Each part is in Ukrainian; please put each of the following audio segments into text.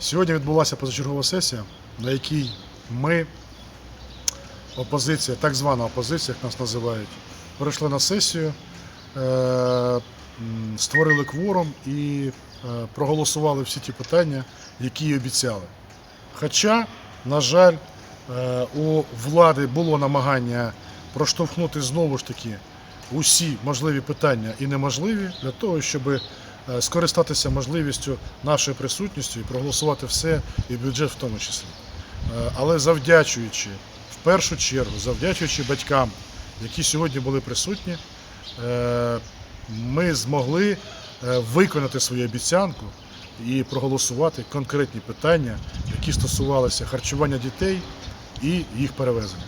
Сьогодні відбулася позачергова сесія, на якій ми, опозиція, так звана опозиція, як нас називають, прийшли на сесію, е, створили кворум і е, проголосували всі ті питання, які й обіцяли. Хоча, на жаль, е, у влади було намагання проштовхнути знову ж таки усі можливі питання і неможливі для того, щоб скористатися можливістю нашої присутністю і проголосувати все, і бюджет в тому числі. Е, Але завдячуючи, в першу чергу, завдячуючи батькам, які сьогодні були присутні, е, ми змогли е, виконати свою обіцянку і проголосувати конкретні питання, які стосувалися харчування дітей і їх перевезення.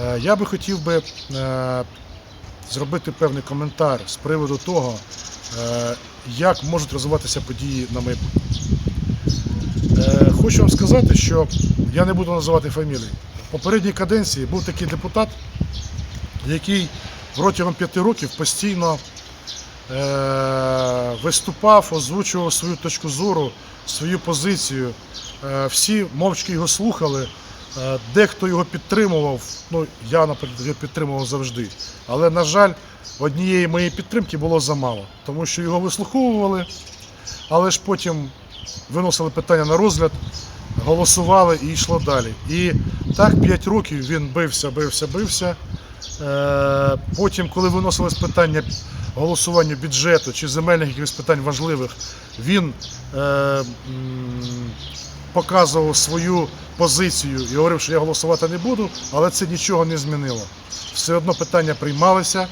Е, Я би хотів би е, зробити певний коментар з приводу того, е, як можуть розвиватися події на майбутнє. Е, Хочу вам сказати, що я не буду називати фамілії. В попередній каденції був такий депутат, який протягом п'яти років постійно е, виступав, озвучував свою точку зору, свою позицію. Е, Всі мовчки його слухали. Е, Дехто його підтримував. Ну, я, наприклад, його підтримував завжди. Але, на жаль, однієї моєї підтримки було замало, тому що його вислуховували, але ж потім виносили питання на розгляд, голосували і йшло далі. І так 5 років він бився, бився, бився. Е, Потім, коли виносилось питання голосування бюджету чи земельних якихось питань важливих, він е, показував свою позицію і говорив, що я голосувати не буду, але це нічого не змінило. Все одно питання приймалися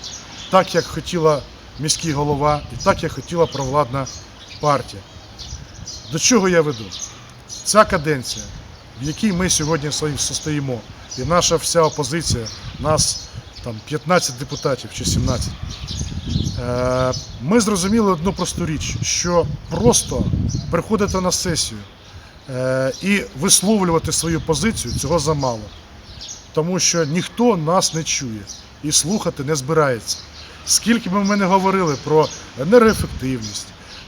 так, як хотіла міський голова, і так, як хотіла провладна партія. До чого я веду? Ця каденція, в якій ми сьогодні стоїм- стоїмо, і наша вся опозиція, нас там 15 депутатів чи 17, е, ми зрозуміли одну просту річ, що просто приходити на сесію і висловлювати свою позицію цього замало. Тому що ніхто нас не чує і слухати не збирається. Скільки б ми не говорили про енергоефективність,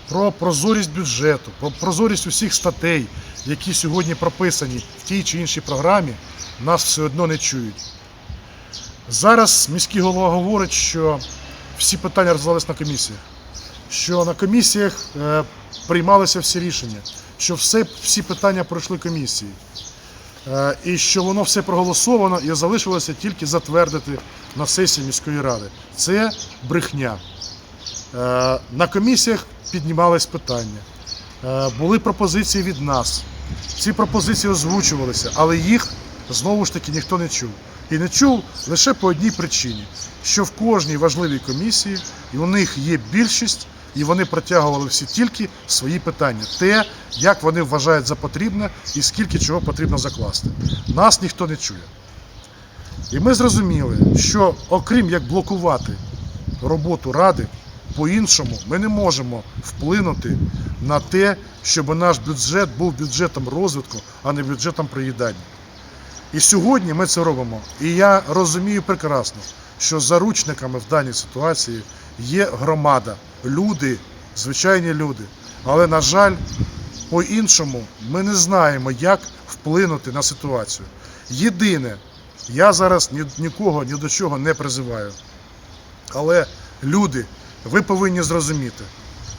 про прозорість бюджету, про прозорість усіх статей, які сьогодні прописані в тій чи іншій програмі, нас все одно не чують. Зараз міський голова говорить, що всі питання розглядались на комісіях, що на комісіях е, приймалися всі рішення, що все, всі питання пройшли комісії. Е, і що воно все проголосовано і залишилося тільки затвердити на сесії міської ради. Це брехня. Е, На комісіях піднімались питання, Е, були пропозиції від нас. Ці пропозиції озвучувалися, але їх знову ж таки ніхто не чув. І не чув лише по одній причині, що в кожній важливій комісії і у них є більшість, і вони протягували всі тільки свої питання, те, як вони вважають за потрібне і скільки чого потрібно закласти. Нас ніхто не чує. І ми зрозуміли, що окрім як блокувати роботу ради, по-іншому ми не можемо вплинути на те, щоб наш бюджет був бюджетом розвитку, а не бюджетом проїдання. І сьогодні ми це робимо. І я розумію прекрасно, що заручниками в даній ситуації є громада, люди, звичайні люди. Але, на жаль, по-іншому ми не знаємо, як вплинути на ситуацію. Єдине, я зараз ні, нікого ні до чого не призиваю. Але люди, ви повинні зрозуміти,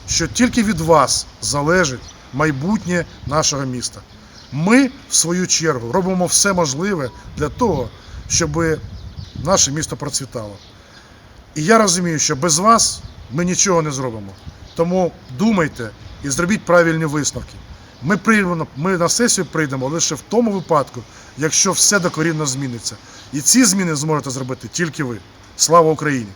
що тільки від вас залежить майбутнє нашого міста. Ми, в свою чергу, робимо все можливе для того, щоб наше місто процвітало. І я розумію, що без вас ми нічого не зробимо. Тому думайте і зробіть правильні висновки. Ми прийдемо, ми на сесію прийдемо лише в тому випадку, якщо все докорінно зміниться. І ці зміни зможете зробити тільки ви. Слава Україні!